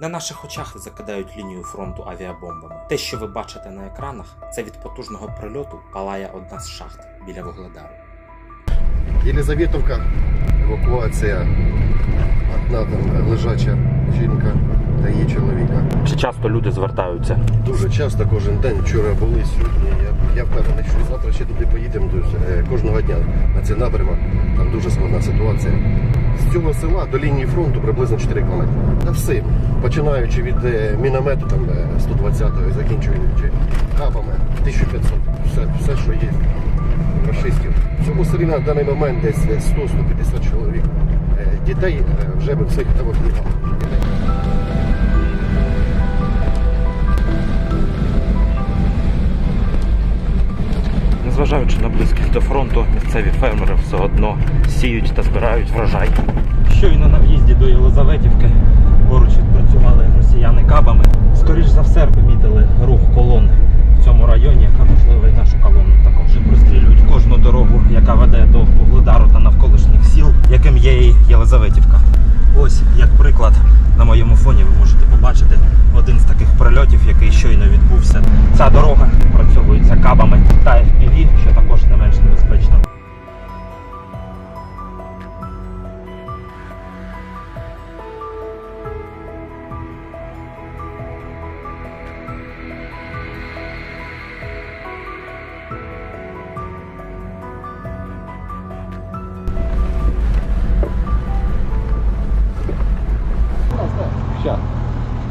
На наших очах закидають лінію фронту авіабомбами. Те, що ви бачите на екранах, це від потужного прильоту палає одна з шахт біля Вугледару. Єлизаветовка, евакуація. Одна там лежача жінка та її чоловіка. Чи часто люди звертаються? Дуже часто кожен день. Вчора були сьогодні. Я, я впевнений, що завтра ще туди поїдемо. Тобто, е, кожного дня на цей напрямок. Там дуже складна ситуація. З цього села до лінії фронту приблизно 4 км. Та всім, починаючи від е, міномету там е, 120-го і закінчуючи кабами 1500. Все, все, що є. Рашистів. В цьому селі на даний момент десь 100-150 чоловік. Е, Дітей вже би всіх евакуювали. Незважаючи на близькість до фронту, місцеві фермери все одно сіють та збирають врожай. Щойно на в'їзді до Єлизаветівки поруч відпрацювали росіяни кабами. Скоріш за все помітили рух колон в цьому районі, яка можливо і нашу колону також прострілюють кожну дорогу, яка веде до Вугледару та навколишніх сіл, яким є і Єлизаветівка. Ось як приклад на моєму фоні ви можете побачити один з таких прильотів, який щойно відбувся. Ця дорога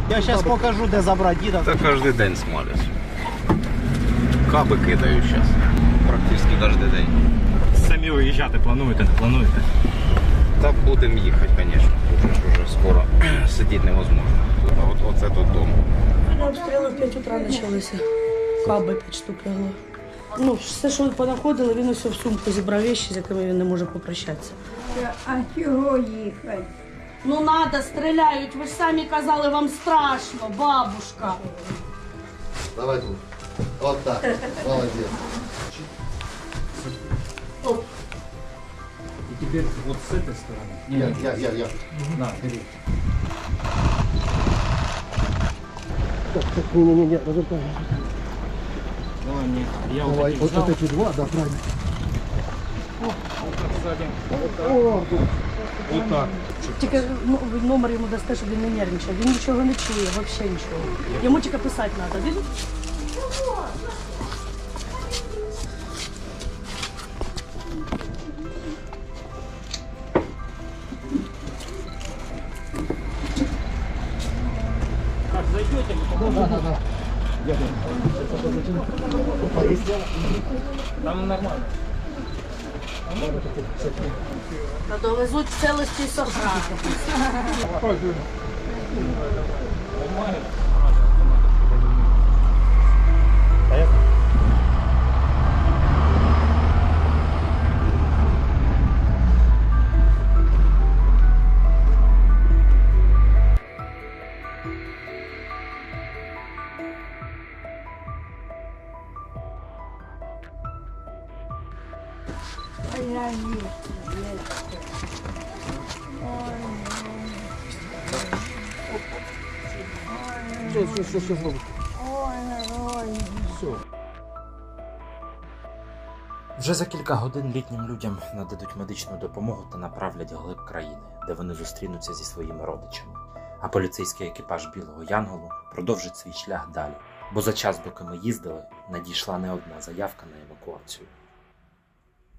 Я зараз покажу, де забрати діда. Та кожен день смалять. Каби кидаю зараз. Практично кожен день. Самі виїжджати плануєте, не плануєте? Та будемо їхати, звісно. Вже скоро сидіти невозможно. А от оце тут дом. Обстріли в 5 утра почалися. Каби 5 штук лягло. Ну, все, що понаходили, він усе в сумку зібрав вещі, з якими він не може попрощатися. А чого їхати? Ну надо, стріляють. Ви ж самі казали, вам страшно, бабушка. Давай тут. От так. Молодець. І тепер от з цієї сторони. Я, я, я, я. На, бери. Ні, ні, ні, ні, розвертай. Давай мені. Я Давай, отаких от взяв. эти два, да, правильно. Отак. Тільки ну, номер йому дасте, щоб він не нервничав. Він нічого не чує, взагалі нічого. Йому тільки писати треба. Він Так, зайдете? Там нормально. Та довезуть в целості і що, що зробиш? Ой, ой. Вже за кілька годин літнім людям нададуть медичну допомогу та направлять глиб країни, де вони зустрінуться зі своїми родичами. А поліцейський екіпаж Білого Янголу продовжить свій шлях далі. Бо за час, доки ми їздили, надійшла не одна заявка на евакуацію.